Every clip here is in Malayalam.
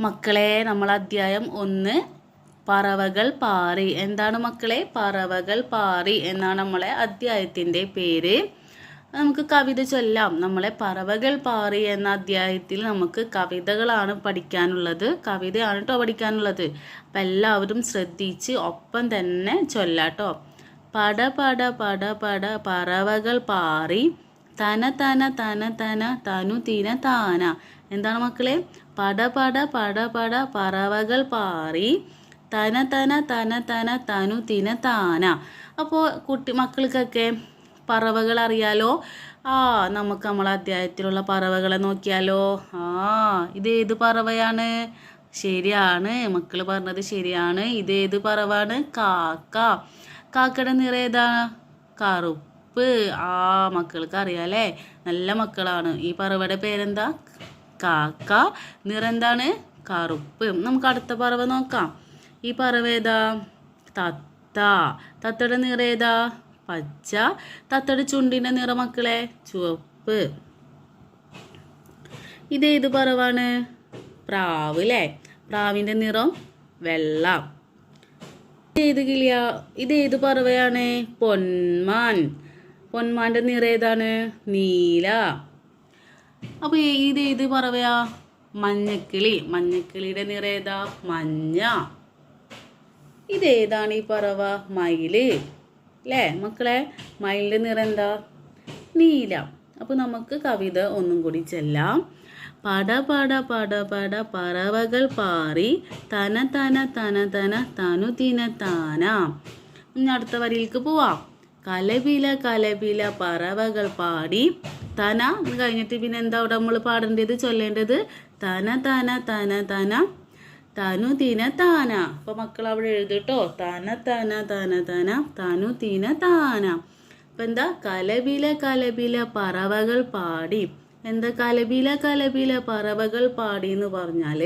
മക്കളെ നമ്മൾ അധ്യായം ഒന്ന് പറവകൾ പാറി. എന്താണ് മക്കളെ? പറവകൾ പാറി എന്നാണ് നമ്മളെ അധ്യായത്തിന്റെ പേര്. നമുക്ക് കവിത ചൊല്ലാം. നമ്മളെ പറവകൾ പാറി എന്ന അധ്യായത്തിൽ നമുക്ക് കവിതകളാണ് പഠിക്കാനുള്ളത്. കവിതയാണ് കേട്ടോ പഠിക്കാനുള്ളത്. അപ്പം എല്ലാവരും ശ്രദ്ധിച്ച് ഒപ്പം തന്നെ ചൊല്ലാട്ടോ പട പട പട പട പറവകൾ പാറി. തന തന തന തന തനു തിന താന. എന്താണ് മക്കളെ? പട പട പട പട പറവകൾ പാറി. തന തന തന തന തനു തിന താന. അപ്പോൾ കുട്ടി മക്കൾക്കൊക്കെ പറവകൾ അറിയാലോ? ആ നമുക്ക് നമ്മളെ അധ്യായത്തിലുള്ള പറവകളെ നോക്കിയാലോ? ആ ഇത് ഏത് പറവയാണ്? ശരിയാണ്. മക്കൾ പറഞ്ഞത് ശരിയാണ്. ഇത് ഏത് പറവാണ്? കാക്ക. കാക്കയുടെ നിറ ഏതാ? കറുപ്പ്. ആ മക്കൾക്ക് അറിയാലേ നല്ല മക്കളാണ്. ഈ പറവയുടെ പേരെന്താ? കാക്ക നിറം എന്താണ് കറുപ്പ്. നമുക്ക് അടുത്ത പറവ നോക്കാം. ഈ പറവ ഏതാ? തത്ത. തത്തയുടെ നിറം ഏതാ? പച്ച. തത്തയുടെ ചുണ്ടിന്റെ നിറം മക്കളെ? ചുവപ്പ്. ഇതേത് പറവാണ്? പ്രാവ് അല്ലേ പ്രാവിന്റെ നിറം വെള്ള. ഇതേത് കിളിയ? ഇതേത് പറവയാണ്? പൊന്മാൻ. പൊന്മാന്റെ നിറം ഏതാണ്? നീല. അപ്പോൾ ഇത് ഏത് പറവയാ? മഞ്ഞക്കിളി. മഞ്ഞക്കിളിയുടെ നിറ ഏതാ? മഞ്ഞ. ഇതേതാണ് ഈ പറവ? മയിൽ. അല്ലേ മക്കളെ? മയിലിന്റെ നിറ എന്താ? നീല. അപ്പോൾ നമുക്ക് കവിത ഒന്നും കൂടി ചെല്ലാം. പട പട പട പട പറവകൾ പാറി. തന തന തന തന തനു തിന താന. അടുത്ത വരിയിലേക്ക് പോവാം. കലപില കലപില പറവകൾ പാടി. തന ഇത് കഴിഞ്ഞിട്ട് പിന്നെ എന്താ അവിടെ നമ്മൾ പാടേണ്ടത് ചൊല്ലേണ്ടത്? തന തന തന തന. തനു തീന താന. അപ്പൊ മക്കൾ അവിടെ എഴുതിട്ടോ തന തന തന തന. തനു തീന താന. അപ്പൊ എന്താ? കലപില കലപില പറവകൾ പാടി. എന്താ കലപില കലപില പറവകൾ പാടി എന്ന് പറഞ്ഞാൽ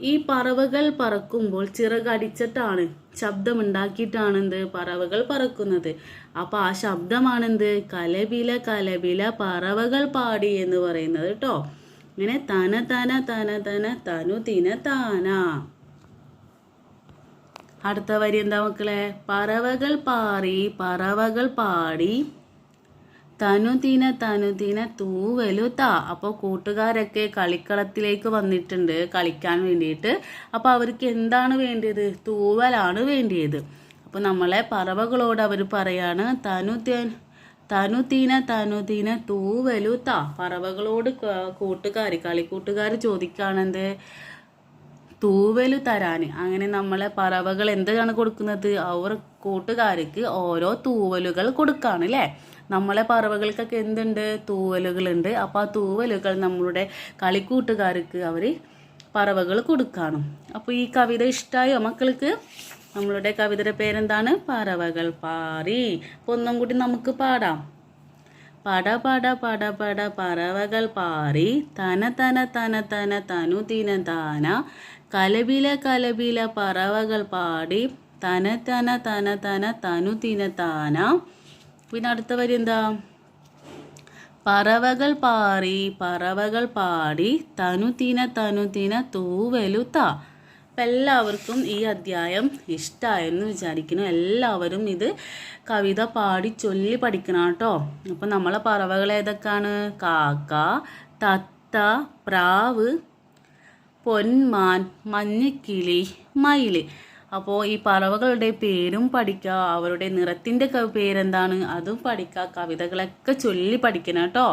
ഈ പറവകൾ പറക്കുമ്പോൾ ചിറകടിച്ചിട്ടാണ് ശബ്ദമുണ്ടാക്കിയിട്ടാണ് എന്ത് പറവകൾ പറക്കുന്നത്. അപ്പൊ ആ ശബ്ദമാണെന്ത്? കലപില കലപില പറവകൾ പാടി എന്ന് പറയുന്നത് കേട്ടോ. ഇങ്ങനെ തന തന തന തന തനു തിന താന. അടുത്ത വരി എന്താ മക്കളെ? പറവകൾ പാറി പറവകൾ പാടി. തനുതിന തനുതിന തൂവലു താ. അപ്പോൾ കൂട്ടുകാരൊക്കെ കളിക്കളത്തിലേക്ക് വന്നിട്ടുണ്ട് കളിക്കാൻ വേണ്ടിയിട്ട്. അപ്പോൾ അവർക്ക് എന്താണ് വേണ്ടിയത്? തൂവലാണ് വേണ്ടിയത്. അപ്പോൾ നമ്മളെ പറവകളോട് അവർ പറയാണ് തനു തനുതീന തനുതീന തൂവലു താ. പറവകളോട് കൂട്ടുകാർ കളിക്കൂട്ടുകാർ ചോദിക്കുകയാണെന്ത് തൂവൽ തരാൻ അങ്ങനെ നമ്മളെ പറവകൾ എന്താണ് കൊടുക്കുന്നത്? അവർ കൂട്ടുകാർക്ക് ഓരോ തൂവലുകൾ കൊടുക്കാണ് അല്ലേ നമ്മളെ പറവകൾക്കൊക്കെ എന്തുണ്ട്? തൂവലുകളുണ്ട്. അപ്പോൾ ആ തൂവലുകൾ നമ്മളുടെ കളിക്കൂട്ടുകാർക്ക് അവർ പറവകൾ കൊടുക്കുകയാണ് അപ്പോൾ ഈ കവിത ഇഷ്ടമായോ മക്കൾക്ക്? നമ്മളുടെ കവിതയുടെ പേരെന്താണ്? പറവകൾ പാറി. അപ്പോൾ ഒന്നും കൂടി നമുക്ക് പാടാം. പട പട പട പട പറവകൾ പാറി. തന തന തന തന തനു തിന താന. കലബില കലബില പറവകൾ പാടി. തന തന തന തന തനു തിന താന. പിന്നെ അടുത്ത വരി എന്താ? പറവകൾ പാറി പറവകൾ പാടി. തനു തിന തനു തിന തൂവലു താ. അപ്പം എല്ലാവർക്കും ഈ അധ്യായം ഇഷ്ടമായെന്ന് വിചാരിക്കുന്നു. എല്ലാവരും ഇത് കവിത പാടി ചൊല്ലി പഠിക്കണം കേട്ടോ. അപ്പം നമ്മളെ പറവകൾ ഏതൊക്കെയാണ് കാക്ക തത്ത പ്രാവ് പൊന്മാൻ മഞ്ഞക്കിളി മയിൽ. അപ്പോൾ ഈ പറവകളുടെ പേരും പഠിക്കുക അവരുടെ നിറത്തിന്റെ പേരെന്താണ്? അതും പഠിക്കുക കവിതകളൊക്കെ ചൊല്ലി പഠിക്കണം കേട്ടോ.